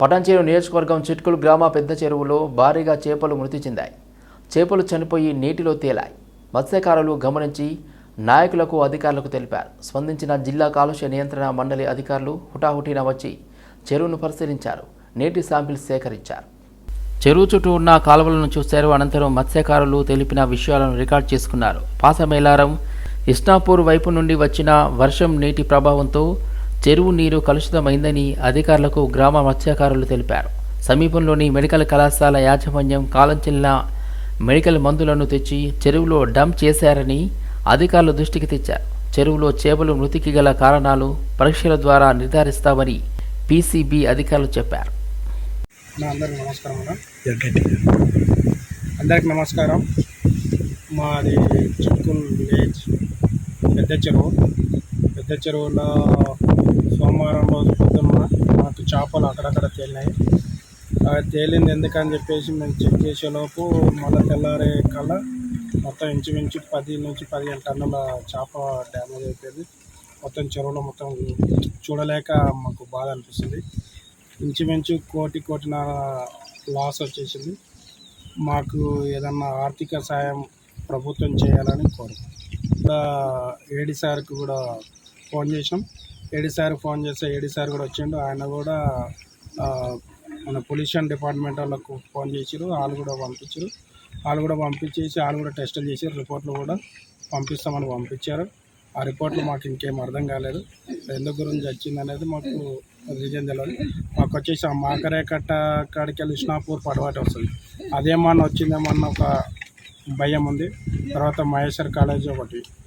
పటాన్చేరు నియోజకవర్గం చిట్కులు గ్రామ పెద్ద చెరువులో భారీగా చేపలు మృతి చెందాయి. చేపలు చనిపోయి నీటిలో తేలాయి. మత్స్యకారులు గమనించి నాయకులకు అధికారులకు తెలిపారు. స్పందించిన జిల్లా కాలుష్య నియంత్రణ మండలి అధికారులు హుటాహుటిన వచ్చి చెరువును పరిశీలించారు. నీటి శాంపిల్స్ సేకరించారు. చెరువు చుట్టూ ఉన్న కాలువలను చూశారు. అనంతరం మత్స్యకారులు తెలిపిన విషయాలను రికార్డ్ చేసుకున్నారు. పాసమేలారం ఇస్నాపూర్ వైపు నుండి వచ్చిన వర్షం నీటి ప్రభావంతో చెరువు నీరు కలుషితమైందని అధికారులకు గ్రామ మత్స్యకారులు తెలిపారు. సమీపంలోని మెడికల్ కళాశాల యాజమాన్యం కాలం చెల్లిన మెడికల్ మందులను తెచ్చి చెరువులో డంప్ చేశారని అధికారులు దృష్టికి తెచ్చారు. చెరువులో చేపలు మృతికి గల కారణాలు పరీక్షల ద్వారా నిర్ధారిస్తామని పీసీబీ అధికారులు చెప్పారు. అందరికి నమస్కారం అందరికి నమస్కారం. మాది విలేజ్ పెద్ద చెరువు. పెద్ద చెరువులో సోమవారం రోజు పొద్దున్న మాకు చేపలు అక్కడక్కడ తేలినాయి. ఆ తేలింది ఎందుకని చెప్పేసి మేము చెక్ చేసేలోపు మళ్ళీ తెల్లారే కల్లా మొత్తం ఇంచుమించు పది నుంచి పదిహేను టన్నుల చేప డ్యామేజ్ అయిపోయింది. మొత్తం చెరువులో మొత్తం చూడలేక మాకు బాధ అనిపిస్తుంది. ఇంచుమించు కోటి కోటిన లాస్ వచ్చేసింది. మాకు ఏదన్నా ఆర్థిక సాయం ప్రభుత్వం చేయాలని కోరుకుంటున్నాం. ఏడి సార్కి కూడా ఫోన్ చేసాం ఏడి సార్ ఫోన్ చేస్తే ఏడి సార్ కూడా వచ్చిండు. ఆయన కూడా మన పొల్యూషన్ డిపార్ట్మెంట్ వాళ్ళకు ఫోన్ చేసిరు వాళ్ళు కూడా పంపించారు వాళ్ళు కూడా పంపించేసి వాళ్ళు కూడా టెస్టులు చేసి రిపోర్ట్లు కూడా పంపిస్తామని పంపించారు. ఆ రిపోర్ట్లు మాకు ఇంకేం అర్థం కాలేదు. ఎందుకు గురించి వచ్చింది అనేది మాకు రీజన్ తెలియదు మాకు వచ్చేసి ఆ మాకరే కట్ట కాడికి వెళ్ళి ఇష్నాపూర్ పడవాటి వస్తుంది. అదేమన్నా వచ్చిందేమన్న ఒక భయం ఉంది. తర్వాత మహేశ్వర్ కాలేజ్ ఒకటి.